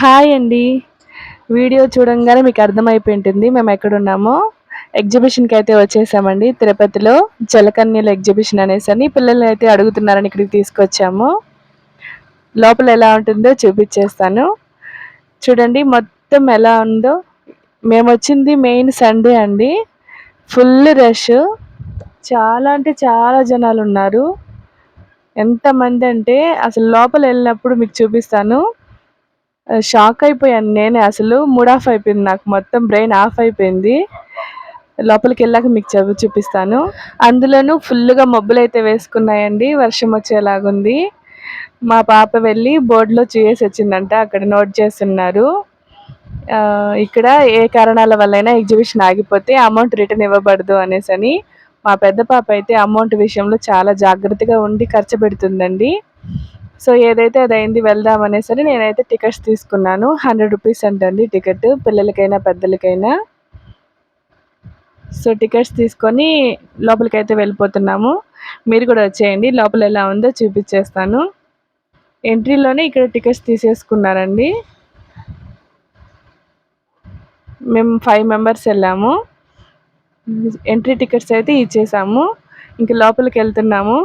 Hi అండి. Video చూడంగానే మీకు అర్థమైపోయి ఉంటుంది మేము ఎక్కడున్నామో? ఎగ్జిబిషన్కి అయితే వచ్చేసామండి. తిరుపతిలో జలకన్యల ఎగ్జిబిషన్ అనేసి అని పిల్లలు అయితే అడుగుతున్నారని ఇక్కడికి తీసుకొచ్చాము. లోపల ఎలా ఉంటుందో చూపించేస్తాను. చూడండి మొత్తం ఎలా ఉందో. మేము వచ్చింది మెయిన్ సండే అండి. Full rush. చాలా అంటే చాలా జనాలు ఉన్నారు ఎంతమంది అంటే అసలు లోపల వెళ్ళినప్పుడు మీకు చూపిస్తాను. షాక్ అయిపోయాను నేనే. అసలు మూడ్ ఆఫ్ అయిపోయింది నాకు. మొత్తం బ్రెయిన్ ఆఫ్ అయిపోయింది. లోపలికి వెళ్ళాక మీకు చదువు చూపిస్తాను. అందులోనూ ఫుల్గా మబ్బులు అయితే వేసుకున్నాయండి. వర్షం వచ్చేలాగుంది. మా పాప వెళ్ళి బోర్డులో చూసేసి వచ్చిందంట. అక్కడ నోట్ చేస్తున్నారు. ఇక్కడ ఏ కారణాల వల్లైనా ఎగ్జిబిషన్ ఆగిపోతే అమౌంట్ రిటర్న్ ఇవ్వబడదు అనేసి అని మా పెద్ద పాప అయితే అమౌంట్ విషయంలో చాలా జాగ్రత్తగా ఉండి ఖర్చు పెడుతుందండి. సో ఏదైతే అది అయింది వెళ్దాం అనేసరి నేనైతే టికెట్స్ తీసుకున్నాను. హండ్రెడ్ రూపీస్ అంటండి టికెట్. పిల్లలకైనా పెద్దలకైనా. సో టికెట్స్ తీసుకొని లోపలికైతే వెళ్ళిపోతున్నాము. మీరు కూడా వచ్చేయండి. లోపల ఎలా ఉందో చూపించేస్తాను. ఎంట్రీలోనే ఇక్కడ టికెట్స్ తీసేసుకున్నారండి. మేము ఫైవ్ మెంబర్స్ వెళ్ళాము. ఎంట్రీ టికెట్స్ అయితే ఇచ్చేసాము. ఇంక లోపలికి వెళ్తున్నాము.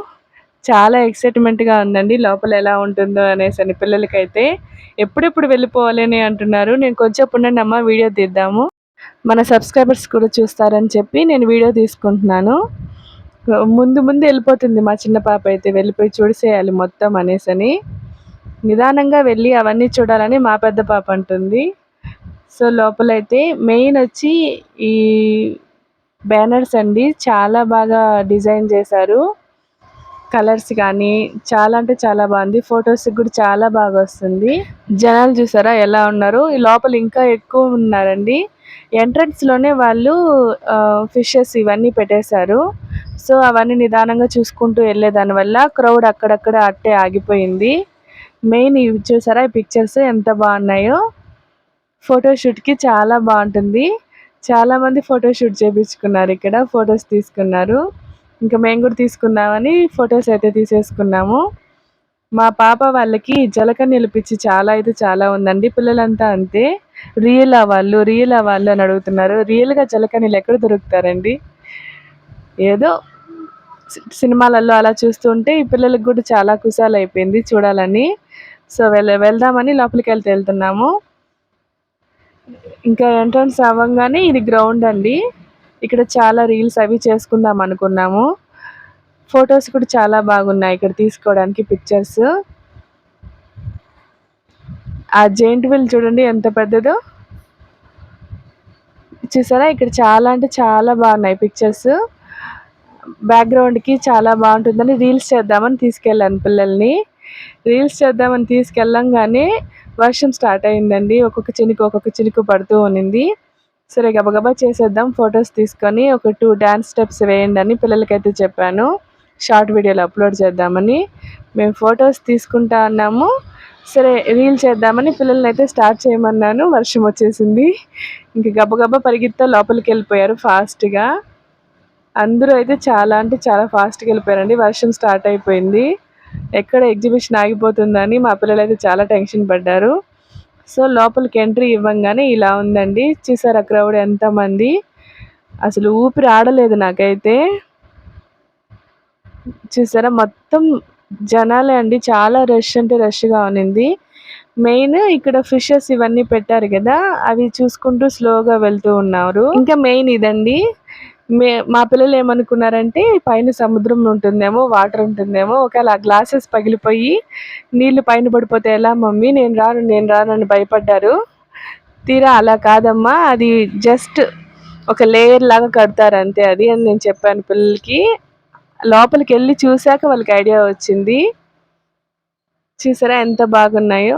చాలా ఎక్సైట్మెంట్గా ఉందండి. లోపల ఎలా ఉంటుందో అనేసి అని పిల్లలకైతే ఎప్పుడెప్పుడు వెళ్ళిపోవాలని అంటున్నారు. నేను కొంచెం ఉండండి అమ్మ వీడియో తీద్దాము. మన సబ్స్క్రైబర్స్ కూడా చూస్తారని చెప్పి నేను వీడియో తీసుకుంటున్నాను. ముందు ముందు వెళ్ళిపోతుంది మా చిన్న పాప అయితే వెళ్ళిపోయి చూడసేయాలి మొత్తం అనేసి అని. నిదానంగా వెళ్ళి అవన్నీ చూడాలని మా పెద్ద పాప అంటుంది. సో లోపలైతే మెయిన్ వచ్చి ఈ బ్యానర్స్ అండి. చాలా బాగా డిజైన్ చేశారు. కలర్స్ కానీ చాలా అంటే చాలా బాగుంది. ఫొటోస్ కూడా చాలా బాగా వస్తుంది. జనాలు చూసారా ఎలా ఉన్నారు? ఈ లోపల ఇంకా ఎక్కువ ఉన్నారండి. ఎంట్రన్స్లోనే వాళ్ళు ఫిషెస్ ఇవన్నీ పెట్టేశారు. సో అవన్నీ నిదానంగా చూసుకుంటూ వెళ్ళేదాని వల్ల క్రౌడ్ అక్కడక్కడ అట్టే ఆగిపోయింది. మెయిన్ ఇవి చూసారా? ఈ పిక్చర్స్ ఎంత బాగున్నాయో. ఫోటోషూట్కి చాలా బాగుంటుంది. చాలామంది ఫోటోషూట్ చేయించుకున్నారు ఇక్కడ ఫొటోస్ తీసుకున్నారు. ఇంకా మేము కూడా తీసుకుందామని ఫొటోస్ అయితే తీసేసుకున్నాము. మా పాప వాళ్ళకి జలకన్యలు పిచ్చి చాలా అయితే చాలా ఉందండి. పిల్లలంతా అంతే. రియల్ వాళ్ళు రియల్ వాళ్ళు అని అడుగుతున్నారు. రియల్గా జలకన్యలు ఎక్కడ దొరుకుతారండి? ఏదో సినిమాలలో అలా చూస్తుంటే ఈ పిల్లలకు కూడా చాలా కుశాలు అయిపోయింది చూడాలని. సో వెళ్ వెళ్దామని లోపలికి వెళ్తే వెళ్తున్నాము. ఇంకా ఎంట్రన్స్ అవ్వగానే ఇది గ్రౌండ్ అండి. ఇక్కడ చాలా రీల్స్ అవి చేసుకుందాం అనుకున్నాము. ఫొటోస్ కూడా చాలా బాగున్నాయి ఇక్కడ తీసుకోవడానికి పిక్చర్స్. ఆ జెయింట్ వీల్ చూడండి ఎంత పెద్దదో. చూసారా? ఇక్కడ చాలా అంటే చాలా బాగున్నాయి పిక్చర్స్. బ్యాక్గ్రౌండ్కి చాలా బాగుంటుందని రీల్స్ చేద్దామని తీసుకెళ్ళాను పిల్లల్ని. రీల్స్ చేద్దామని తీసుకెళ్ళంగానే వర్షం స్టార్ట్ అయిందండి. ఒక్కొక్క చినుకు ఒక్కొక్క చినుకు పడుతూ ఉన్నింది. సరే గబగబా చేసేద్దాం. ఫొటోస్ తీసుకొని ఒక టూ డ్యాన్స్ స్టెప్స్ వేయండి అని పిల్లలకైతే చెప్పాను. షార్ట్ వీడియోలు అప్లోడ్ చేద్దామని. మేము ఫొటోస్ తీసుకుంటా అన్నాము. సరే రీల్ చేద్దామని పిల్లల్ని అయితే స్టార్ట్ చేయమన్నాను. వర్షం వచ్చేసింది. ఇంక గబగబా పరిగెత్తా లోపలికి వెళ్ళిపోయారు ఫాస్ట్గా. అందరూ అయితే చాలా అంటే చాలా ఫాస్ట్గా వెళ్ళిపోయారండి. వర్షం స్టార్ట్ అయిపోయింది. ఎక్కడ ఎగ్జిబిషన్ ఆగిపోతుందని మా పిల్లలు అయితే చాలా టెన్షన్ పడ్డారు. సో లోపలికి ఎంట్రీ ఇవ్వంగానే ఇలా ఉందండి. చూసారా క్రౌడ్ ఎంతమంది? అసలు ఊపిరి ఆడలేదు నాకైతే. చూసారా మొత్తం జనాలే అండి. చాలా రష్ అంటే రష్గా ఉన్నింది. మెయిన్ ఇక్కడ ఫిషెస్ ఇవన్నీ పెట్టారు కదా అవి చూసుకుంటూ స్లోగా వెళ్తూ ఉన్నారు. ఇంకా మెయిన్ ఇదండి. మే మా పిల్లలు ఏమనుకున్నారంటే పైన సముద్రం ఉంటుందేమో వాటర్ ఉంటుందేమో ఒకవేళ ఆ గ్లాసెస్ పగిలిపోయి నీళ్ళు పైన పడిపోతే ఎలా మమ్మీ? నేను రాను నేను రాను అని భయపడ్డారు. తీరా అలా కాదమ్మా అది జస్ట్ ఒక లేయర్ లాగా కడతారు అంతే అది అని నేను చెప్పాను పిల్లలకి. లోపలికి వెళ్ళి చూశాక వాళ్ళకి ఐడియా వచ్చింది. చూసారా ఎంత బాగున్నాయో.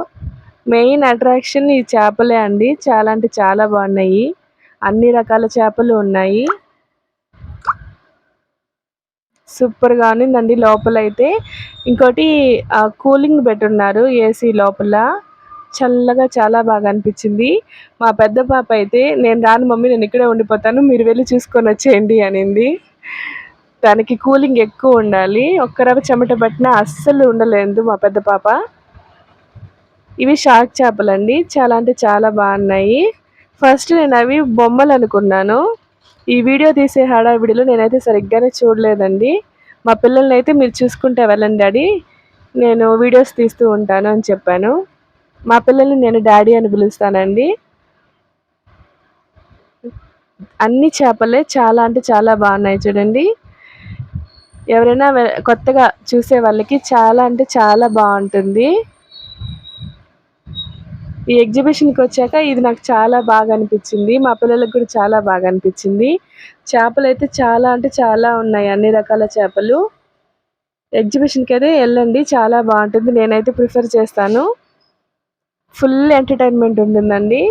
మెయిన్ అట్రాక్షన్ ఈ చేపలే అండి చాలా అంటే చాలా బాగున్నాయి. అన్ని రకాల చేపలు ఉన్నాయి. సూపర్గా ఉన్నిందండి లోపల అయితే ఇంకోటి కూలింగ్ పెట్టున్నారు ఏసీ లోపల. చల్లగా చాలా బాగా అనిపించింది. మా పెద్ద పాప అయితే నేను రాను మమ్మీ నేను ఇక్కడే ఉండిపోతాను మీరు వెళ్ళి చూసుకొని వచ్చేయండి అనింది. దానికి కూలింగ్ ఎక్కువ ఉండాలి. ఒక్కరవ చెమట పట్టినా అస్సలు ఉండలేదు మా పెద్ద పాప. ఇవి షార్క్ చేపలండి. చాలా అంటే చాలా బాగున్నాయి. ఫస్ట్ నేను అవి బొమ్మలు అనుకున్నాను. ఈ వీడియో తీసే హడావిడిలో నేనైతే సరిగ్గానే చూడలేదండి. మా పిల్లల్ని అయితే మీరు చూసుకుంటే వెళ్ళండి డాడీ. నేను వీడియోస్ తీస్తూ ఉంటాను అని చెప్పాను. మా పిల్లల్ని నేను డాడీ అని పిలుస్తానండి. అన్ని చేపలే చాలా అంటే చాలా బాగున్నాయి చూడండి. ఎవరైనా కొత్తగా చూసే వాళ్ళకి చాలా అంటే చాలా బాగుంటుంది. ఈ ఎగ్జిబిషన్కి వచ్చాక ఇది నాకు చాలా బాగా అనిపించింది. మా పిల్లలకు కూడా చాలా బాగా అనిపించింది. చేపలు అయితే చాలా అంటే చాలా ఉన్నాయి. అన్ని రకాల చేపలు. ఎగ్జిబిషన్కి అయితే వెళ్ళండి. చాలా బాగుంటుంది. నేనైతే ప్రిఫర్ చేస్తాను. ఫుల్ ఎంటర్టైన్మెంట్ ఉంటుందండి.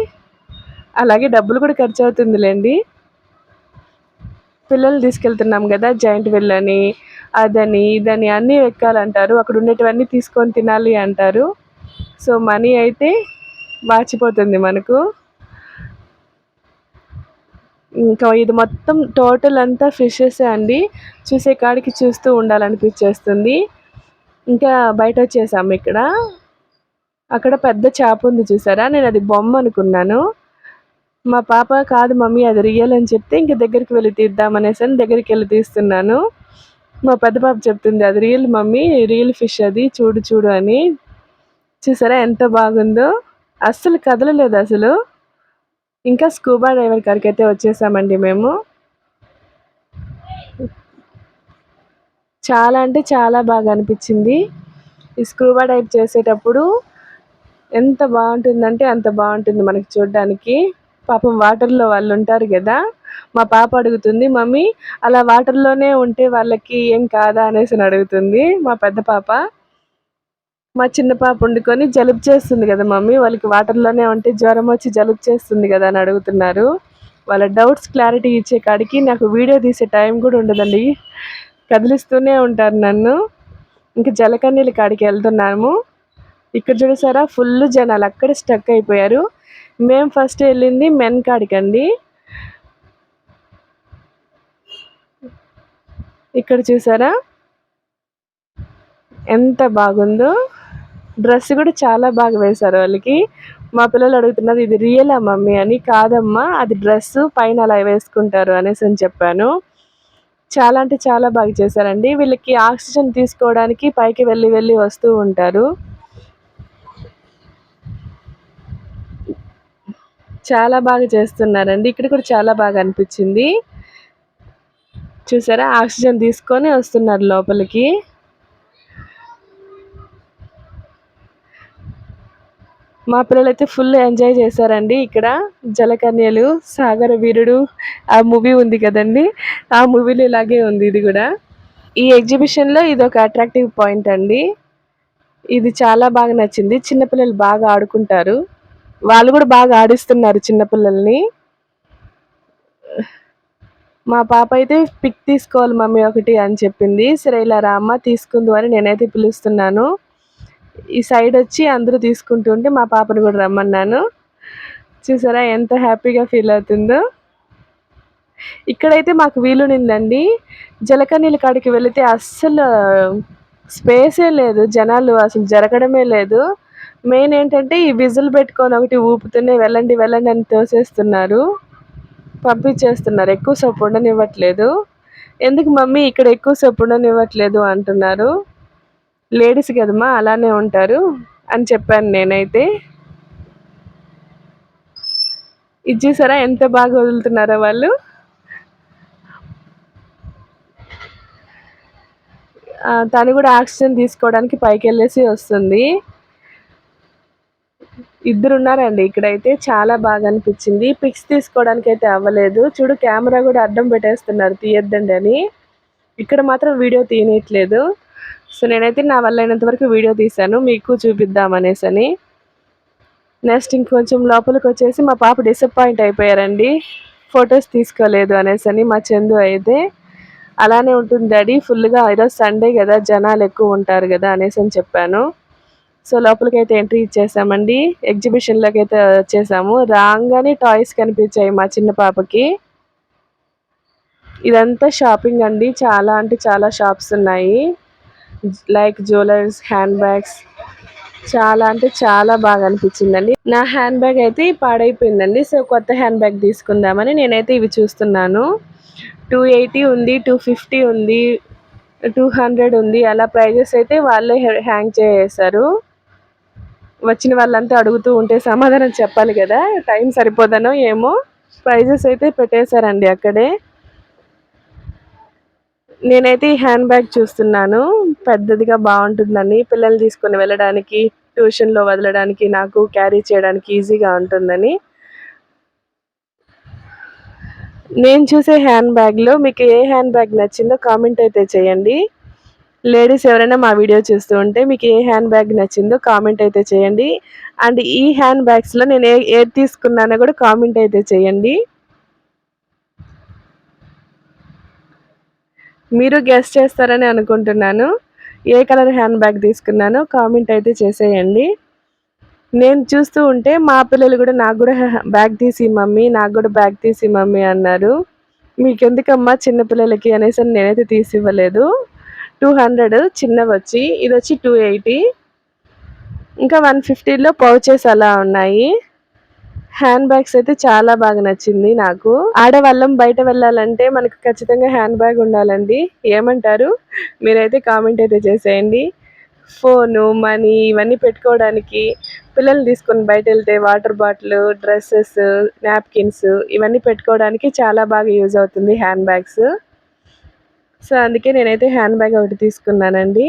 అలాగే డబ్బులు కూడా ఖర్చు అవుతుందిలేండి. పిల్లలు తీసుకెళ్తున్నాం కదా జాయింట్ వెళ్ళని అని అదని ఇదని అన్నీ ఎక్కాలంటారు. అక్కడ ఉండేటివన్నీ తీసుకొని తినాలి అంటారు. సో మనీ అయితే వాచిపోతుంది మనకు. ఇంకా ఇది మొత్తం టోటల్ అంతా ఫిషెస్ అండి. చూసే కాడికి చూస్తూ ఉండాలనిపించేస్తుంది. ఇంకా బయట వచ్చేసాము ఇక్కడ. అక్కడ పెద్ద చేప ఉంది చూసారా? నేను అది బొమ్మ అనుకున్నాను. మా పాప కాదు మమ్మీ అది రియల్ అని చెప్తే ఇంక దగ్గరికి వెళ్ళి తీద్దామనేసి అని దగ్గరికి వెళ్ళి తీస్తున్నాను. మా పెద్ద పాప చెప్తుంది అది రియల్ మమ్మీ రియల్ ఫిష్ అది చూడు చూడు అని. చూసారా ఎంత బాగుందో? అస్సలు కదలలేదు అసలు. ఇంకా స్కూబా డ్రైవర్ కాడికి అయితే వచ్చేసామండి మేము. చాలా అంటే చాలా బాగా అనిపించింది. ఈ స్క్రూబా డైవ్ చేసేటప్పుడు ఎంత బాగుంటుందంటే అంత బాగుంటుంది మనకి చూడడానికి. పాపం వాటర్లో వాళ్ళు ఉంటారు కదా మా పాప అడుగుతుంది మమ్మీ అలా వాటర్లోనే ఉంటే వాళ్ళకి ఏం కాదా? అనేసి అడుగుతుంది మా పెద్ద పాప. మా చిన్న పాప వండుకొని జలుబు చేస్తుంది కదా మమ్మీ. వాళ్ళకి వాటర్లోనే ఉంటే జ్వరం వచ్చి జలుబు చేస్తుంది కదా అని అడుగుతున్నారు. వాళ్ళ డౌట్స్ క్లారిటీ ఇచ్చే కాడికి నాకు వీడియో తీసే టైం కూడా ఉండదండి. కదిలిస్తూనే ఉంటారు నన్ను. ఇంకా జలకన్నీళ్ళ కాడికి వెళ్తున్నాము. ఇక్కడ చూసారా ఫుల్ జనాలు అక్కడ స్టక్ అయిపోయారు. మేము ఫస్ట్ వెళ్ళింది మెన్ కాడికండి. ఇక్కడ చూసారా? ఎంత బాగుందో. డ్రెస్ కూడా చాలా బాగా వేశారు వాళ్ళకి. మా పిల్లలు అడుగుతున్నారు ఇది రియలా మమ్మీ? అని కాదమ్మా అది డ్రెస్ పైన అలా వేసుకుంటారు అనేసి అని చెప్పాను. చాలా అంటే చాలా బాగా చేశారండి. వీళ్ళకి ఆక్సిజన్ తీసుకోవడానికి పైకి వెళ్ళి వెళ్ళి వస్తూ ఉంటారు. చాలా బాగా చేస్తున్నారండి. ఇక్కడ కూడా చాలా బాగా అనిపించింది. చూసారా? ఆక్సిజన్ తీసుకొని వస్తున్నారు లోపలికి. మా పిల్లలు అయితే ఫుల్ ఎంజాయ్ చేశారండి ఇక్కడ. జలకన్యలు సాగర వీరుడు ఆ మూవీ ఉంది కదండి. ఆ మూవీలో ఇలాగే ఉంది ఇది కూడా. ఈ ఎగ్జిబిషన్లో ఇది ఒక అట్రాక్టివ్ పాయింట్ అండి. ఇది చాలా బాగా నచ్చింది. చిన్నపిల్లలు బాగా ఆడుకుంటారు. వాళ్ళు కూడా బాగా ఆడిస్తున్నారు చిన్నపిల్లల్ని మా పాప అయితే పిక్ తీసుకోవాలి మమ్మీ ఒకటి అని చెప్పింది. సరే ఇలా రామ్మ తీసుకుందు అని నేనైతే పిలుస్తున్నాను. ఈ సైడ్ వచ్చి అందరూ తీసుకుంటుంటే మా పాపను కూడా రమ్మన్నాను. చూసారా ఎంత హ్యాపీగా ఫీల్ అవుతుందో. ఇక్కడైతే మాకు వీలునిందండి. జలకన్నీళ్ళ కాడికి వెళితే అస్సలు స్పేసే లేదు. జనాలు అసలు జరగడమే లేదు. మెయిన్ ఏంటంటే ఈ విజిల్ పెట్టుకొని ఒకటి ఊపుతూనే వెళ్ళండి వెళ్ళండి అని తోసేస్తున్నారు. పంపించేస్తున్నారు. ఎక్కువసేపు ఉండనివ్వట్లేదు. ఎందుకు మమ్మీ ఇక్కడ ఎక్కువసేపు ఉండనివ్వట్లేదు అంటున్నారు. లేడీస్ కదమ్మా అలానే ఉంటారు అని చెప్పాను నేనైతే. ఇది చూసారా ఎంత బాగా వదులుతున్నారా వాళ్ళు. తను కూడా ఆక్సిజన్ తీసుకోవడానికి పైకి వెళ్ళేసి వస్తుంది. ఇద్దరు ఉన్నారండి ఇక్కడైతే చాలా బాగా అనిపించింది. పిక్స్ తీసుకోవడానికి అయితే అవ్వలేదు. చూడు కెమెరా కూడా అడ్డం పెట్టేస్తున్నారు తీయద్దండి అని. ఇక్కడ మాత్రం వీడియో తీయనట్లేదు సో నేనైతే నా వల్ల అయినంత వరకు వీడియో తీశాను మీకు చూపిద్దామనేసని. అని నెక్స్ట్ ఇంకొంచెం లోపలికి వచ్చేసి మా పాప డిసప్పాయింట్ అయిపోయారండి. ఫొటోస్ తీసుకోలేదు అనేసి అని మా చందు అయితే అలానే ఉంటుంది డాడీ ఫుల్గా ఈరోజు సండే కదా జనాలు ఎక్కువ ఉంటారు కదా అనేసి అని చెప్పాను. సో లోపలికి అయితే ఎంట్రీ ఇచ్చేసామండి. ఎగ్జిబిషన్లోకి అయితే వచ్చేసాము. రాగానే టాయ్స్ కనిపించాయి మా చిన్న పాపకి. ఇదంతా షాపింగ్ అండి. చాలా అంటే చాలా షాప్స్ ఉన్నాయి. లైక్ జ్యువెలర్స్ హ్యాండ్ బ్యాగ్స్ చాలా అంటే చాలా బాగా అనిపించిందండి. నా హ్యాండ్ బ్యాగ్ అయితే పాడైపోయిందండి. సో కొత్త హ్యాండ్ బ్యాగ్ తీసుకుందామని నేనైతే ఇవి చూస్తున్నాను. టూ ఎయిటీ ఉంది టూ ఫిఫ్టీ ఉంది టూ హండ్రెడ్ ఉంది. అలా ప్రైజెస్ అయితే వాళ్ళే హ్యాంగ్ చేసేసారు వచ్చిన వాళ్ళంతా అడుగుతూ ఉంటే సమాధానం చెప్పాలి కదా? టైం సరిపోదనో ఏమో? ప్రైజెస్ అయితే పెట్టేశారండి అక్కడే. నేనైతే ఈ హ్యాండ్ బ్యాగ్ చూస్తున్నాను. పెద్దదిగా బాగుంటుందని పిల్లలు తీసుకొని వెళ్ళడానికి ట్యూషన్లో వదలడానికి నాకు క్యారీ చేయడానికి ఈజీగా ఉంటుందని. నేను చూసే హ్యాండ్ బ్యాగ్లో మీకు ఏ హ్యాండ్ బ్యాగ్ నచ్చిందో కామెంట్ అయితే చేయండి. లేడీస్ ఎవరైనా మా వీడియో చూస్తూ ఉంటే మీకు ఏ హ్యాండ్ బ్యాగ్ నచ్చిందో కామెంట్ అయితే చేయండి. అండ్ ఈ హ్యాండ్ బ్యాగ్స్లో నేను ఏ ఏది తీసుకున్నానో కూడా కామెంట్ అయితే చేయండి. మీరు గెస్ట్ చేస్తారని అనుకుంటున్నాను. ఏ కలర్ హ్యాండ్ బ్యాగ్ తీసుకున్నానో కామెంట్ అయితే చేసేయండి. నేను చూస్తూ ఉంటే మా పిల్లలు కూడా నాకు కూడా బ్యాగ్ తీసి మమ్మీ నాకు కూడా బ్యాగ్ తీసి మమ్మీ అన్నారు. మీకెందుకమ్మా చిన్నపిల్లలకి అనేసి నేనైతే తీసి ఇవ్వలేదు టూ హండ్రెడ్ చిన్నవి వచ్చి ఇది వచ్చి టూ ఎయిటీ ఇంకా వన్ ఫిఫ్టీలో పౌచెస్ అలా ఉన్నాయి. హ్యాండ్ బ్యాగ్స్ అయితే చాలా బాగా నచ్చింది నాకు. ఆడవాళ్ళం బయట వెళ్ళాలంటే మనకు ఖచ్చితంగా హ్యాండ్ బ్యాగ్ ఉండాలండి. ఏమంటారు? మీరైతే కామెంట్ అయితే చేసేయండి. ఫోను మనీ ఇవన్నీ పెట్టుకోవడానికి పిల్లల్ని తీసుకొని బయట వెళ్తే వాటర్ బాటిల్ డ్రెస్సెస్ నాప్కిన్స్ ఇవన్నీ పెట్టుకోవడానికి చాలా బాగా యూజ్ అవుతుంది హ్యాండ్ బ్యాగ్స్ సో అందుకే నేనైతే హ్యాండ్ బ్యాగ్ ఒకటి తీసుకున్నానండి.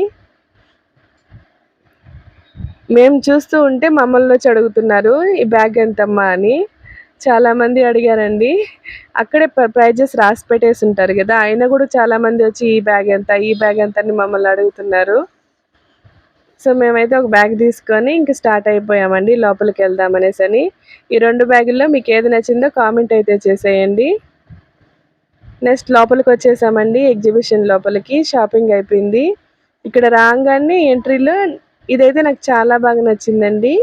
మేము చూస్తూ ఉంటే మమ్మల్ని వచ్చి అడుగుతున్నారు ఈ బ్యాగ్ ఎంతమ్మా? అని. చాలామంది అడిగారండి. అక్కడే ప్రైజెస్ రాసి పెట్టేసి ఉంటారు కదా అయినా కూడా చాలామంది వచ్చి ఈ బ్యాగ్ ఎంత ఈ బ్యాగ్ ఎంత? అని మమ్మల్ని అడుగుతున్నారు. సో మేమైతే ఒక బ్యాగ్ తీసుకొని ఇంక స్టార్ట్ అయిపోయామండి లోపలికి వెళ్దాం అనేసి అని. ఈ రెండు బ్యాగుల్లో మీకు ఏది నచ్చిందో కామెంట్ అయితే చేసేయండి. నెక్స్ట్ లోపలికి వచ్చేసామండి ఎగ్జిబిషన్ లోపలికి షాపింగ్ అయిపోయింది. ఇక్కడ రాగానే ఎంట్రీలో ఇదైతే నాకు చాలా బాగా నచ్చిందండి.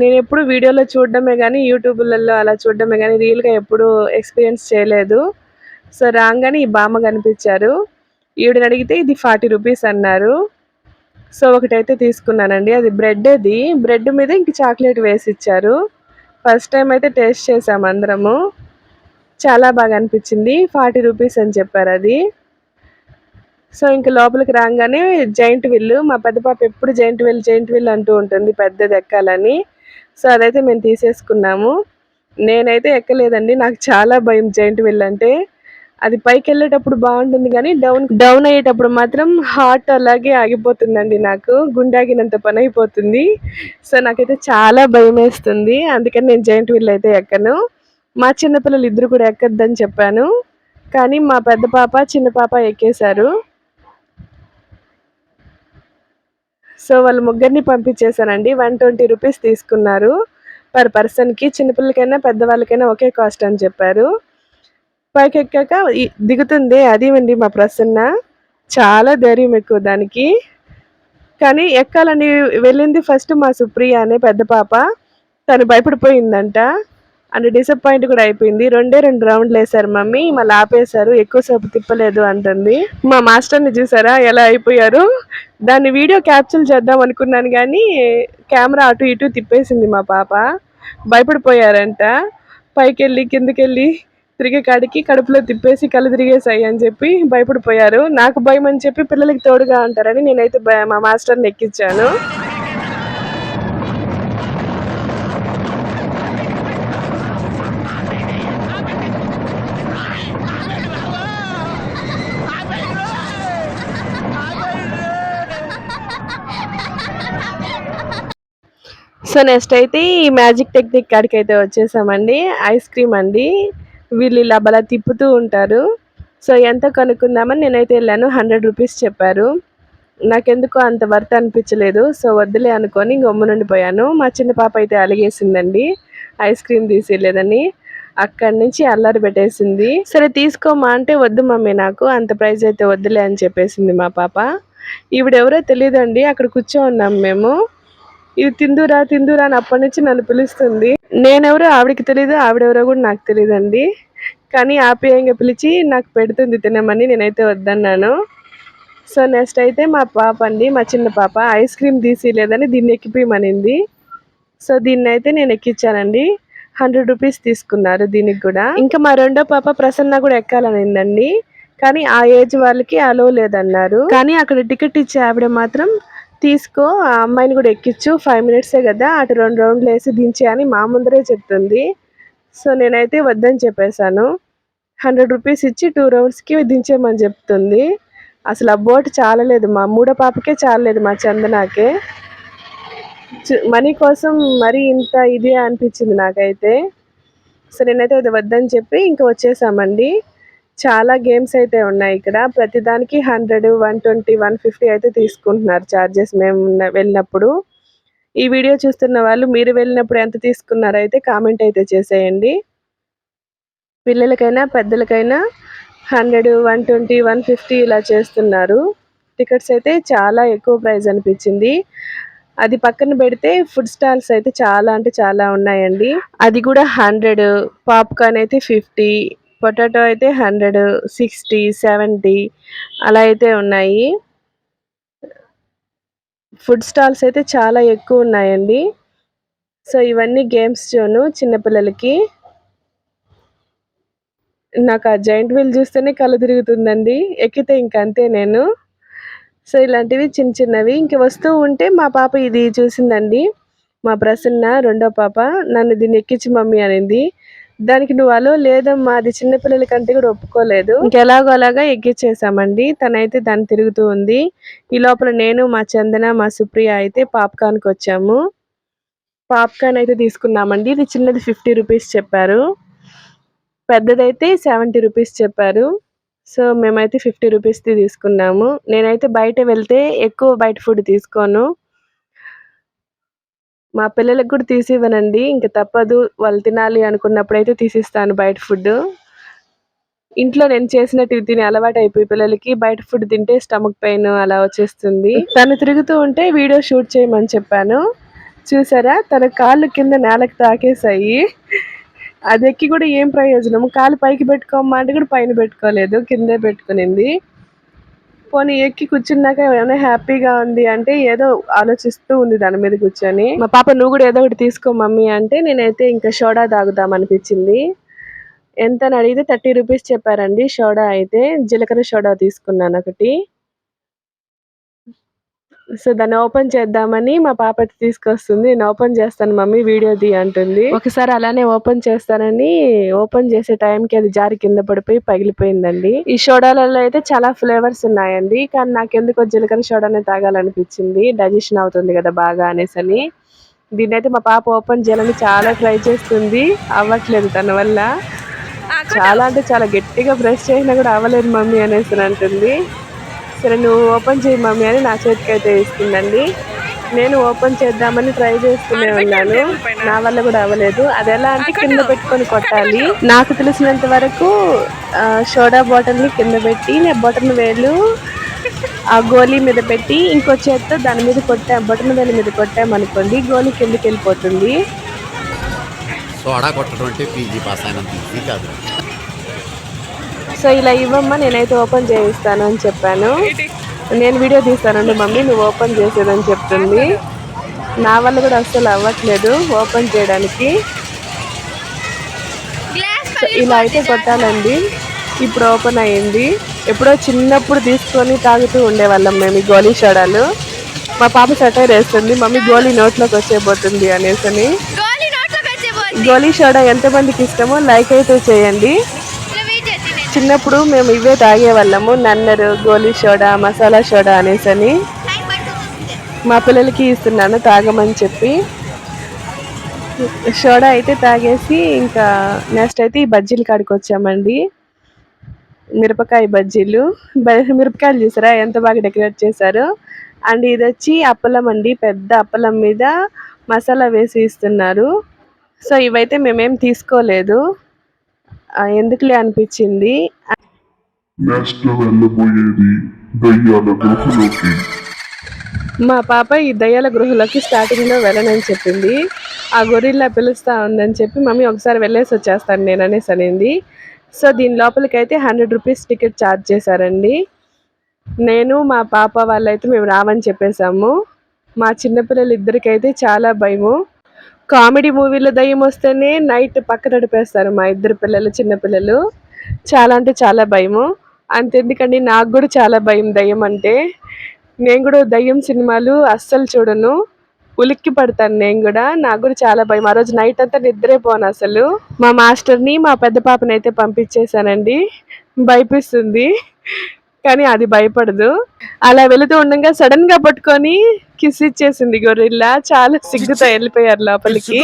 నేను ఎప్పుడు వీడియోలో చూడడమే కానీ యూట్యూబ్లలో అలా చూడడమే కానీ రియల్గా ఎప్పుడు ఎక్స్పీరియన్స్ చేయలేదు. సో రాగానే ఈ బామ్మ కనిపించారు. ఈవిడని అడిగితే ఇది ఫార్టీ రూపీస్ అన్నారు. సో ఒకటైతే తీసుకున్నానండి. అది బ్రెడ్ అది. బ్రెడ్ మీద ఇంక చాక్లెట్ వేసి ఇచ్చారు. ఫస్ట్ టైం అయితే టేస్ట్ చేసాము అందరము. చాలా బాగా అనిపించింది. ఫార్టీ రూపీస్ అని చెప్పారు అది. సో ఇంక లోపలికి రాగానే జైంట్ విల్లు మా పెద్ద పాప ఎప్పుడు జైంట్ విల్ జైంట్ విల్ అంటూ ఉంటుంది పెద్దది ఎక్కాలని. సో అదైతే మేము తీసేసుకున్నాము. నేనైతే ఎక్కలేదండి నాకు చాలా భయం జైంట్ విల్ అంటే. అది పైకి వెళ్ళేటప్పుడు బాగుంటుంది కానీ డౌన్ డౌన్ అయ్యేటప్పుడు మాత్రం హార్ట్ అలాగే ఆగిపోతుందండి నాకు గుండాగినంత పని అయిపోతుంది. సో నాకైతే చాలా భయం వేస్తుంది అందుకని నేను జైంట్ విల్ అయితే ఎక్కను. మా చిన్నపిల్లలు ఇద్దరు కూడా ఎక్కద్దని చెప్పాను కానీ మా పెద్ద పాప చిన్న పాప ఎక్కేశారు. సో వాళ్ళు ముగ్గురిని పంపించేశానండి. వన్ ట్వంటీ రూపీస్ తీసుకున్నారు. పర్ పర్సన్కి చిన్నపిల్లకైనా పెద్దవాళ్ళకైనా ఒకే కాస్ట్ అని చెప్పారు. పైకి ఎక్కాక దిగుతుంది. అది అండి మా ప్రసన్న? చాలా ధైర్యం ఎక్కువ దానికి. కానీ ఎక్కాలని వెళ్ళింది ఫస్ట్ మా సుప్రియ అనే పెద్ద పాప. తను భయపడిపోయిందంట. అండ్ డిసప్పాయింట్ కూడా అయిపోయింది. రెండే రెండు రౌండ్లు వేశారు మమ్మీ. మళ్ళీ ఆపేశారు. ఎక్కువసేపు తిప్పలేదు అంటుంది. మా మాస్టర్ని చూసారా? ఎలా అయిపోయారు? దాన్ని వీడియో క్యాప్చర్ చేద్దాం అనుకున్నాను కానీ కెమెరా అటు ఇటు తిప్పేసింది మా పాప. భయపడిపోయారంట. పైకి వెళ్ళి కిందకెళ్ళి తిరిగే కాడికి కడుపులో తిప్పేసి కళ్ళు తిరిగేసాయి అని చెప్పి భయపడిపోయారు. నాకు భయం అని చెప్పి పిల్లలకి తోడుగా ఉంటారని నేనైతే మా మాస్టర్ని ఎక్కించాను. సో నెక్స్ట్ అయితే ఈ మ్యాజిక్ టెక్నిక్ కాడికి అయితే వచ్చేసామండి. ఐస్ క్రీమ్ అండి. వీళ్ళు ఇలా బలా తిప్పుతూ ఉంటారు. సో ఎంత కనుక్కుందామని నేనైతే వెళ్ళాను. హండ్రెడ్ రూపీస్ చెప్పారు. నాకెందుకో అంత వర్త్ అనిపించలేదు. సో వద్దులే అనుకొని పోయాను. మా చిన్న పాప అయితే అలిగేసిందండి. Ice cream తీసేయలేదని. అక్కడి నుంచి అల్లరి పెట్టేసింది. సరే తీసుకోమా అంటే వద్దు మమ్మీ నాకు. అంత ప్రైస్ అయితే వద్దులే అని చెప్పేసింది మా పాప. ఈవిడెవరో తెలియదండి. అక్కడ కూర్చో ఉన్నాం మేము. ఇది తిందురా తిందురా అని అప్పటి నుంచి నన్ను పిలుస్తుంది. నేనెవరో ఆవిడకి తెలియదు ఆవిడెవరో కూడా నాకు తెలియదండి కానీ ఆప్యాయంగా పిలిచి నాకు పెడుతుంది తినమని నేనైతే వద్దన్నాను. సో నెక్స్ట్ అయితే మా పాప అండి మా చిన్న పాప ఐస్ క్రీమ్ తీసి లేదని దీన్ని ఎక్కిపోయమనింది. సో దీన్ని అయితే నేను ఎక్కించానండి హండ్రెడ్ రూపీస్ తీసుకున్నారు దీనికి కూడా. ఇంకా మా రెండో పాప ప్రసన్న కూడా ఎక్కాలనిందండి. కానీ ఆ ఏజ్ వాళ్ళకి అలో లేదన్నారు. కానీ అక్కడ టికెట్ ఇచ్చే ఆవిడ మాత్రం తీసుకో ఆ అమ్మాయిని కూడా ఎక్కించు ఫైవ్ మినిట్సే కదా అటు రెండు రౌండ్లు వేసి దించే అని మా ముందరే చెప్తుంది. సో నేనైతే వద్దని చెప్పేశాను. హండ్రెడ్ రూపీస్ ఇచ్చి టూ రౌండ్స్కి దించేయమని చెప్తుంది. అసలు ఆ బోట్ చాలలేదు మా మూడో పాపకే చాలలేదు మా చందనాకే. మనీ కోసం మరీ ఇంత ఇది అనిపించింది నాకైతే. సో నేనైతే అది వద్దని చెప్పి ఇంకా వచ్చేసామండి. చాలా గేమ్స్ అయితే ఉన్నాయి ఇక్కడ. ప్రతిదానికి hundred one twenty one fifty అయితే తీసుకుంటున్నారు ఛార్జెస్ మేము వెళ్ళినప్పుడు. ఈ వీడియో చూస్తున్న వాళ్ళు మీరు వెళ్ళినప్పుడు ఎంత తీసుకున్నారో అయితే కామెంట్ అయితే చేసేయండి. పిల్లలకైనా పెద్దలకైనా hundred one twenty one fifty ఇలా చేస్తున్నారు. టికెట్స్ అయితే చాలా ఎక్కువ ప్రైస్ అనిపించింది. అది పక్కన పెడితే ఫుడ్ స్టాల్స్ అయితే చాలా అంటే చాలా ఉన్నాయండి. అది కూడా హండ్రెడ్ పాప్కార్న్ అయితే ఫిఫ్టీ పొటాటో అయితే హండ్రెడ్ సిక్స్టీ సెవెంటీ అలా అయితే ఉన్నాయి. ఫుడ్ స్టాల్స్ అయితే చాలా ఎక్కువ ఉన్నాయండి. సో ఇవన్నీ గేమ్స్ జోను చిన్నపిల్లలకి నాకు ఆ జాయింట్ వీల్ చూస్తేనే కళ్ళు తిరుగుతుందండి. ఎక్కితే ఇంక అంతే నేను. సో ఇలాంటివి చిన్న చిన్నవి. ఇంక వస్తూ ఉంటే మా పాప ఇది చూసిందండి. మా ప్రసన్న రెండో పాప నన్ను దీన్ని ఎక్కించి మమ్మీ అనింది. దానికి నువ్వు అలో లేదమ్మా అది చిన్నపిల్లల కంటే కూడా ఒప్పుకోలేదు. ఇంకెలాగో అలాగా ఎక్కిచ్చేసామండి తనైతే దాన్ని తిరుగుతూ ఉంది. ఈ లోపల నేను మా చందన మా సుప్రియ అయితే పాప్కార్న్కి వచ్చాము. పాప్కార్న్ అయితే తీసుకున్నామండి. ఇది చిన్నది ఫిఫ్టీ రూపీస్ చెప్పారు. పెద్దదైతే సెవెంటీ రూపీస్ చెప్పారు. సో మేమైతే ఫిఫ్టీ రూపీస్ది తీసుకున్నాము. నేనైతే బయట వెళ్తే ఎక్కువ బయట ఫుడ్ తీసుకోను. మా పిల్లలకు కూడా తీసి ఇవ్వనండి ఇంక తప్పదు. వాళ్ళు తినాలి అనుకున్నప్పుడైతే తీసిస్తాను బయట ఫుడ్ ఇంట్లో నేను చేసినట్టు తిని అలవాటు అయిపోయి పిల్లలకి. బయట ఫుడ్ తింటే స్టమక్ పెయిన్ అలా వచ్చేస్తుంది. తను తిరుగుతూ ఉంటే వీడియో షూట్ చేయమని చెప్పాను. చూసారా? తన కాళ్ళు కింద నేలకు తాకేసాయి అది ఎక్కి కూడా ఏం ప్రయోజనం? కాలు పైకి పెట్టుకోమంటే కూడా పైన పెట్టుకోలేదు. కిందే పెట్టుకునింది. పోనీ ఎక్కి కూర్చున్నాక ఏమైనా హ్యాపీగా ఉంది అంటే ఏదో ఆలోచిస్తూ ఉంది దాని మీద కూర్చొని. మా పాప నువ్వు కూడా ఏదో ఒకటి తీసుకో మమ్మీ అంటే నేనైతే ఇంకా షోడా తాగుదాం అనిపించింది. ఎంత అని అడిగితే థర్టీ రూపీస్ చెప్పారండి షోడా అయితే. జీలకర్ర షోడా తీసుకున్నాను ఒకటి. సో దాన్ని ఓపెన్ చేద్దామని మా పాప అయితే తీసుకొస్తుంది. నేను ఓపెన్ చేస్తాను మమ్మీ వీడియో తీ అంటుంది. ఒకసారి అలానే ఓపెన్ చేస్తానని ఓపెన్ చేసే టైంకి అది జారి కింద పడిపోయి పగిలిపోయిందండి. ఈ సోడాలలో అయితే చాలా ఫ్లేవర్స్ ఉన్నాయండి. కానీ నాకు ఎందుకో జీలకర్ర సోడానే తాగాలనిపించింది. డైజెషన్ అవుతుంది కదా బాగా అనేసని. దీన్ని అయితే మా పాప ఓపెన్ చేయాలని చాలా ట్రై చేస్తుంది. అవ్వట్లేదు తన వల్ల. చాలా అంటే చాలా గట్టిగా బ్రష్ చేసినా కూడా అవ్వలేదు మమ్మీ అనేసి అని అంటుంది. సరే నువ్వు ఓపెన్ చేయి మమ్మీ అని నా చేతికి అయితే ఇస్తుందండి నేను ఓపెన్ చేద్దామని ట్రై చేస్తూనే ఉన్నాను. నా వల్ల కూడా అవ్వలేదు. అది ఎలా అంటే కింద పెట్టుకొని కొట్టాలి. నాకు తెలిసినంత వరకు సోడా బాటిల్ని కింద పెట్టి నా బటన్ వేలు ఆ గోలీ మీద పెట్టి ఇంకో చేత్తో దాని మీద కొట్టా బటన్ వేలు మీద కొట్టామనుకోండి గోలీ కిందకి వెళ్ళిపోతుంది. సోడా కొట్టడం అంటే పీజీ పాస్ అయినంత ఈజీ కాదు. సో ఇలా ఇవ్వమ్మా నేనైతే ఓపెన్ చేయిస్తాను అని చెప్పాను. నేను వీడియో తీస్తానండి మమ్మీ నువ్వు ఓపెన్ చేసేదని చెప్తుంది. నా వల్ల కూడా అస్సలు అవ్వట్లేదు ఓపెన్ చేయడానికి. ఇలా అయితే కొట్టాలండి. ఇప్పుడు ఓపెన్ అయ్యింది. ఎప్పుడో చిన్నప్పుడు తీసుకొని తాగుతూ ఉండేవాళ్ళం మేము ఈ గోలీ సోడాలు మా పాప సెటైర్ వేస్తుంది మమ్మీ గోలీ నోట్లోకి వచ్చేపోతుంది అనేసని. గోలీ నోట్లోకి వచ్చేపోతుంది గోలీ సోడా ఎంతమందికి ఇష్టమో లైక్ అయితే చేయండి ఇలా వెయిట్ చేసి నేను చిన్నప్పుడు మేము ఇవే తాగేవాళ్ళము. నన్నరు గోలీ సోడా మసాలా సోడా అనేసని మా పిల్లలకి ఇస్తున్నాను తాగమని చెప్పి. సోడా అయితే తాగేసి ఇంకా నెక్స్ట్ అయితే ఈ బజ్జీలు కాడికి వచ్చామండి. మిరపకాయ బజ్జీలు. మిరపకాయలు చూసారా? ఎంత బాగా డెకరేట్ చేశారు. అండ్ ఇది వచ్చి అప్పలం అండి. పెద్ద అప్పలం మీద మసాలా వేసి ఇస్తున్నారు. సో ఇవైతే మేమేం తీసుకోలేదు. ఎందుకులే అనిపించింది? నెక్స్ట్ వెళ్ళబోయేది దయ్యాల గృహలోకి. మా పాప ఈ దయ్యాల గృహలోకి స్టార్టింగ్లో వెళ్ళనని చెప్పింది. ఆ గొరిల్లా పిలుస్తా ఉందని చెప్పి మమ్మీ ఒకసారి వెళ్ళేసి వచ్చేస్తాను నేను అనేసి అనింది. సో దీని లోపలికి అయితే హండ్రెడ్ రూపీస్ టికెట్ ఛార్జ్ చేశారండి. నేను మా పాప వాళ్ళైతే మేము రామని చెప్పేశాము. మా చిన్నపిల్లలు ఇద్దరికైతే చాలా భయము. కామెడీ మూవీలో దయ్యం వస్తేనే నైట్ పక్క నడిపేస్తారు మా ఇద్దరు పిల్లలు చిన్నపిల్లలు చాలా అంటే చాలా భయము. అంతెందుకండి నాకు కూడా చాలా భయం దయ్యం అంటే. నేను కూడా దయ్యం సినిమాలు అస్సలు చూడను. ఉలిక్కి పడతాను నేను కూడా. నాకు కూడా చాలా భయం. ఆ రోజు నైట్ అంతా నిద్రే పోను అసలు. మా మాస్టర్ని మా పెద్ద పాపని అయితే పంపించేశానండి. భయపిస్తుంది. కానీ అది భయపడదు. అలా వెళుతూ ఉండగా సడన్గా పట్టుకొని కిస్ ఇచ్చేసింది. గొర్రెల్లా చాలా సిగ్గుతో వెళ్ళిపోయారు లోపలికి.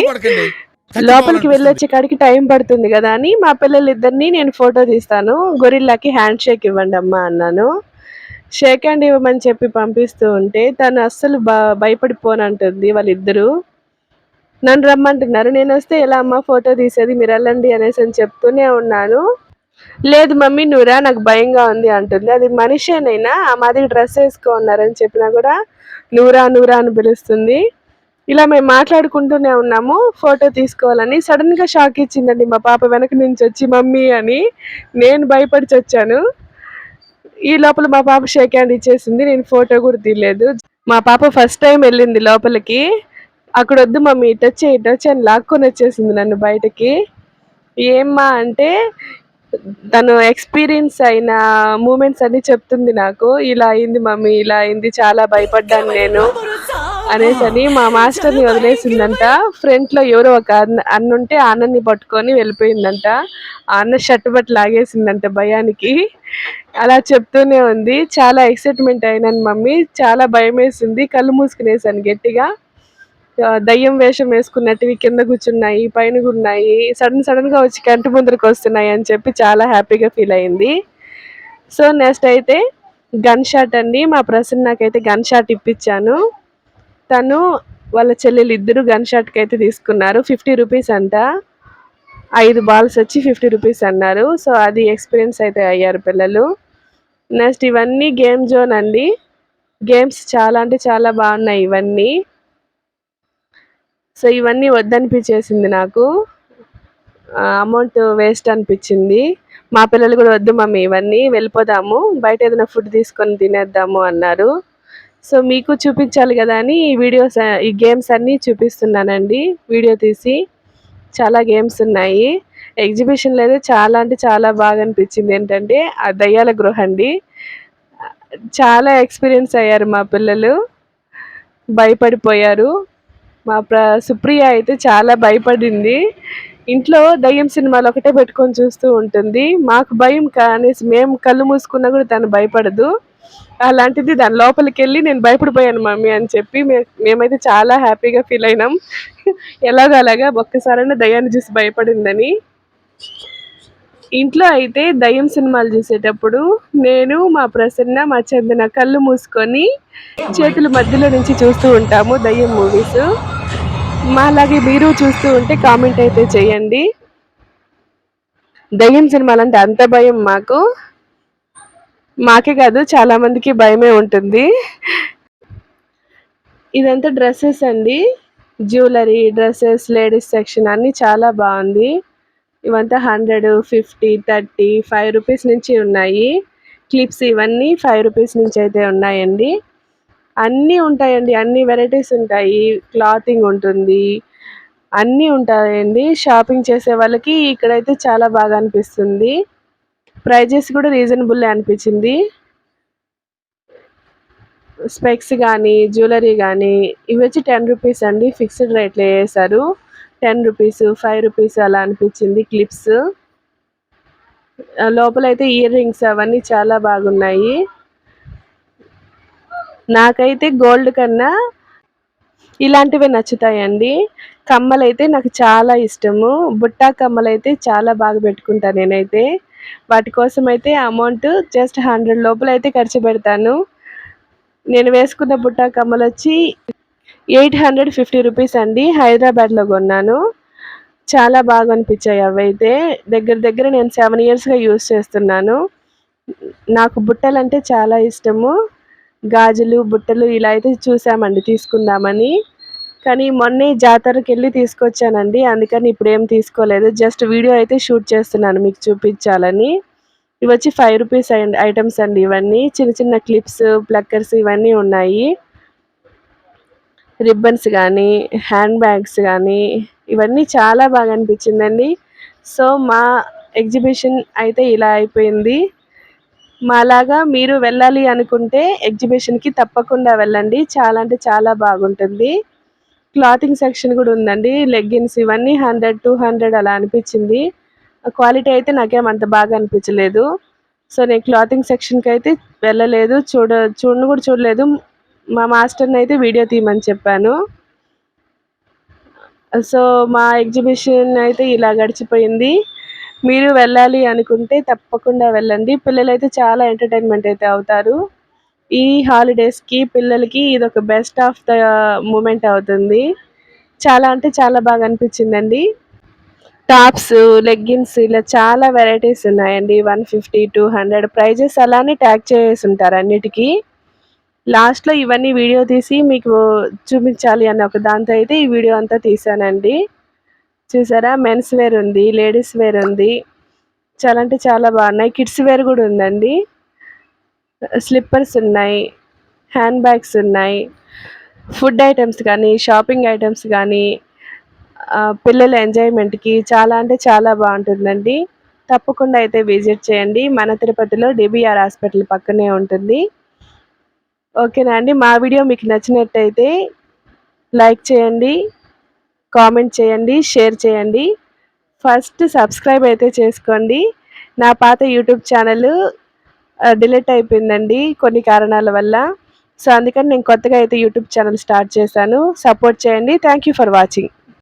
లోపలికి వెళ్ళొచ్చే కాడికి టైం పడుతుంది కదా అని మా పిల్లలు ఇద్దరిని నేను ఫోటో తీస్తాను. గొరిల్లాకి హ్యాండ్ షేక్ ఇవ్వండి అమ్మా అన్నాను. షేక్ హ్యాండ్ ఇవ్వమని చెప్పి పంపిస్తూ ఉంటే తను అస్సలు భయపడిపోనంటుంది వాళ్ళిద్దరూ. నన్ను రమ్మంటున్నారు. నేను వస్తే ఎలా అమ్మ ఫోటో తీసేది? మీరు వెళ్ళండి అనేసి అని చెప్తూనే ఉన్నాను. లేదు మమ్మీ నువ్వురా నాకు భయంగా ఉంది అంటుంది. అది మనిషేనైనా ఆ డ్రెస్ వేసుకోన్నారని చెప్పినా కూడా నువ్వురా నువ్వురా అని పిలుస్తుంది. ఇలా మేము మాట్లాడుకుంటూనే ఉన్నాము ఫోటో తీసుకోవాలని. సడన్గా షాక్ ఇచ్చిందండి మా పాప వెనక నుంచి వచ్చి మమ్మీ అని. నేను భయపడి వచ్చాను ఈ లోపల మా పాప షేక్ హ్యాండ్ ఇచ్చేసింది నేను ఫోటో కూడా తీయలేదు. మా పాప ఫస్ట్ టైం వెళ్ళింది లోపలికి. అక్కడ వద్దు మమ్మీ ఇటు వచ్చి ఇటు వచ్చి అని లాక్కొని వచ్చేసింది నన్ను బయటకి. ఏమ్మా అంటే తను ఎక్స్పీరియన్స్ అయిన మూమెంట్స్ అన్ని చెప్తుంది నాకు. ఇలా అయింది మమ్మీ ఇలా అయింది చాలా భయపడ్డాను నేను అనేసి అని మా మాస్టర్ని వదిలేసిందంట. ఫ్రంట్లో ఎవరో ఒక అన్న అన్న ఉంటే అన్నని పట్టుకొని వెళ్ళిపోయిందంట. ఆ అన్న షర్ట్ బట్టి లాగేసిందంట భయానికి. అలా చెప్తూనే ఉంది. చాలా ఎక్సైట్మెంట్ అయినాను మమ్మీ. చాలా భయం వేసింది కళ్ళు మూసుకునేసాను గట్టిగా. దయ్యం వేషం వేసుకున్నట్టువి కింద కూర్చున్నాయి పైన ఉన్నాయి సడన్ సడన్గా వచ్చి కంటి ముందరకు వస్తున్నాయి అని చెప్పి చాలా హ్యాపీగా ఫీల్ అయింది. సో నెక్స్ట్ అయితే గన్ షాట్ అండి. మా ప్రసన్నకైతే గన్ షాట్ ఇప్పించాను. తను వాళ్ళ చెల్లెలు ఇద్దరు గన్ షాట్కి అయితే తీసుకున్నారు. ఫిఫ్టీ రూపీస్ అంట. ఐదు బాల్స్ వచ్చి ఫిఫ్టీ రూపీస్ అన్నారు. సో అది ఎక్స్పీరియన్స్ అయితే అయ్యారు పిల్లలు. నెక్స్ట్ ఇవన్నీ గేమ్ జోన్ అండి. గేమ్స్ చాలా అంటే చాలా బాగున్నాయి ఇవన్నీ. సో ఇవన్నీ వద్దనిపించేసింది నాకు. అమౌంట్ వేస్ట్ అనిపించింది. మా పిల్లలు కూడా వద్దు మమ్మీ ఇవన్నీ వెళ్ళిపోదాము బయట ఏదైనా ఫుడ్ తీసుకొని తినేద్దాము అన్నారు. సో మీకు చూపించాలి కదా అని ఈ వీడియోస్ ఈ గేమ్స్ అన్నీ చూపిస్తున్నానండి. వీడియో తీసి చాలా గేమ్స్ ఉన్నాయి. ఎగ్జిబిషన్లో అయితే చాలా అంటే చాలా బాగా అనిపించింది. ఏంటంటే ఆ దయ్యాల గృహ అండి. చాలా ఎక్స్పీరియన్స్ అయ్యారు మా పిల్లలు. భయపడిపోయారు. మా ప్ర సుప్రియ అయితే చాలా భయపడింది. ఇంట్లో దయ్యం సినిమాలు ఒకటే పెట్టుకొని చూస్తూ ఉంటుంది. మాకు భయం కానేసి మేము కళ్ళు మూసుకున్నా కూడా తను భయపడదు. అలాంటిది దాని లోపలికి వెళ్ళి నేను భయపడిపోయాను మమ్మీ అని చెప్పి మే- మేమైతే చాలా హ్యాపీగా ఫీల్ అయినాం. ఎలాగో అలాగా ఒక్కసారైనా దయ్యాన్ని చూసి భయపడిందని. ఇంట్లో అయితే దయ్యం సినిమాలు చూసేటప్పుడు నేను మా ప్రసన్న మా చందన కళ్ళు మూసుకొని చేతుల మధ్యలో నుంచి చూస్తూ ఉంటాము దయ్యం మూవీస్. మాలాగే మీరు చూస్తూ ఉంటే కామెంట్ అయితే చేయండి. దయ్యం సినిమాలు అంటే అంత భయం మాకు. మాకే కాదు చాలా మందికి భయమే ఉంటుంది. ఇదంతా డ్రెస్సెస్ అండి. జ్యువెలరీ డ్రెస్సెస్ లేడీస్ సెక్షన్ అన్నీ చాలా బాగుంది. ఇవంతా hundred fifty thirty five rupees నుంచి ఉన్నాయి. క్లిప్స్ ఇవన్నీ ఫైవ్ రూపీస్ నుంచి అయితే ఉన్నాయండి. అన్నీ ఉంటాయండి అన్ని వెరైటీస్ ఉంటాయి. క్లాతింగ్ ఉంటుంది అన్నీ ఉంటాయండి. షాపింగ్ చేసే వాళ్ళకి ఇక్కడైతే చాలా బాగా అనిపిస్తుంది. ప్రైజెస్ కూడా రీజనబుల్ అనిపించింది. స్పెక్స్ కానీ జ్యువెలరీ కానీ ఇవి వచ్చి టెన్ రూపీస్ అండి. ఫిక్స్డ్ రేట్లో వేసారు టెన్ రూపీస్ ఫైవ్ రూపీస్ అలా అనిపించింది క్లిప్స్. లోపలైతే ఇయర్ రింగ్స్ అవన్నీ చాలా బాగున్నాయి. నాకైతే గోల్డ్ కన్నా ఇలాంటివే నచ్చుతాయండి. కమ్మలైతే నాకు చాలా ఇష్టము. బుట్టా కమ్మలైతే చాలా బాగా పెట్టుకుంటాను నేనైతే. వాటి కోసం అయితే అమౌంట్ జస్ట్ హండ్రెడ్ లోపల అయితే ఖర్చు పెడతాను. నేను వేసుకున్న బుట్టా కమ్మలు వచ్చి ఎయిట్ హండ్రెడ్ ఫిఫ్టీ రూపీస్ అండి. హైదరాబాద్లో కొన్నాను. చాలా బాగా అనిపించాయి అవైతే. దగ్గర దగ్గర నేను సెవెన్ ఇయర్స్గా యూస్ చేస్తున్నాను. నాకు బుట్టలు అంటే చాలా ఇష్టము. గాజులు బుట్టలు ఇలా అయితే చూసామండి తీసుకుందామని. కానీ మొన్నే జాతరకి వెళ్ళి తీసుకొచ్చానండి. అందుకని ఇప్పుడు ఏం తీసుకోలేదు. జస్ట్ వీడియో అయితే షూట్ చేస్తున్నాను మీకు చూపించాలని. ఇవి వచ్చి ఫైవ్ రూపీస్ అండ్ ఐటమ్స్ అండి ఇవన్నీ. చిన్న చిన్న క్లిప్స్ ప్లక్కర్స్ ఇవన్నీ ఉన్నాయి. రిబ్బన్స్ కానీ హ్యాండ్ బ్యాగ్స్ కానీ ఇవన్నీ చాలా బాగా అనిపించిందండి. సో మా ఎగ్జిబిషన్ అయితే ఇలా అయిపోయింది. మాలాగా మీరు వెళ్ళాలి అనుకుంటే ఎగ్జిబిషన్కి తప్పకుండా వెళ్ళండి. చాలా అంటే చాలా బాగుంటుంది. క్లాతింగ్ సెక్షన్ కూడా ఉందండి. లెగ్గిన్స్ ఇవన్నీ హండ్రెడ్ టూ హండ్రెడ్ అలా అనిపించింది. క్వాలిటీ అయితే నాకేం అంత బాగా అనిపించలేదు. సో నేను క్లాతింగ్ సెక్షన్కి అయితే వెళ్ళలేదు. చూడ చూడను కూడా చూడలేదు. మా మాస్టర్ని అయితే వీడియో తీయమని చెప్పాను. సో మా ఎగ్జిబిషన్ అయితే ఇలా గడిచిపోయింది. మీరు వెళ్ళాలి అనుకుంటే తప్పకుండా వెళ్ళండి. పిల్లలు అయితే చాలా ఎంటర్టైన్మెంట్ అయితే అవుతారు. ఈ హాలిడేస్కి పిల్లలకి ఇది ఒక బెస్ట్ ఆఫ్ ద మూమెంట్ అవుతుంది. చాలా అంటే చాలా బాగా అనిపించిందండి. టాప్స్ లెగ్గిన్స్ ఇలా చాలా వెరైటీస్ ఉన్నాయండి. One fifty two hundred prices అలానే ట్యాగ్ చేసి ఉంటారు అన్నిటికీ. లాస్ట్లో ఇవన్నీ వీడియో తీసి మీకు చూపించాలి అన్న ఒక దాంతో అయితే ఈ వీడియో అంతా తీసానండి. చూసారా? మెన్స్ వేర్ ఉంది లేడీస్ వేర్ ఉంది. చాలా అంటే చాలా బాగున్నాయి కిడ్స్ వేర్ కూడా ఉందండి. స్లిప్పర్స్ ఉన్నాయి హ్యాండ్ బ్యాగ్స్ ఉన్నాయి. ఫుడ్ ఐటమ్స్ కానీ షాపింగ్ ఐటమ్స్ కానీ పిల్లల ఎంజాయ్మెంట్కి చాలా అంటే చాలా బాగుంటుందండి. తప్పకుండా అయితే విజిట్ చేయండి. మన తిరుపతిలో డిబిఆర్ హాస్పిటల్ పక్కనే ఉంటుంది. ఓకేనా అండి? మా వీడియో మీకు నచ్చినట్టయితే లైక్ చేయండి. కామెంట్ చేయండి షేర్ చేయండి. ఫస్ట్ సబ్స్క్రైబ్ అయితే చేసుకోండి. నా పాత యూట్యూబ్ ఛానల్ డిలీట్ అయిపోయిందండి కొన్ని కారణాల వల్ల. సో అందుకని నేను కొత్తగా అయితే యూట్యూబ్ ఛానల్ స్టార్ట్ చేశాను. సపోర్ట్ చేయండి. Thank you for watching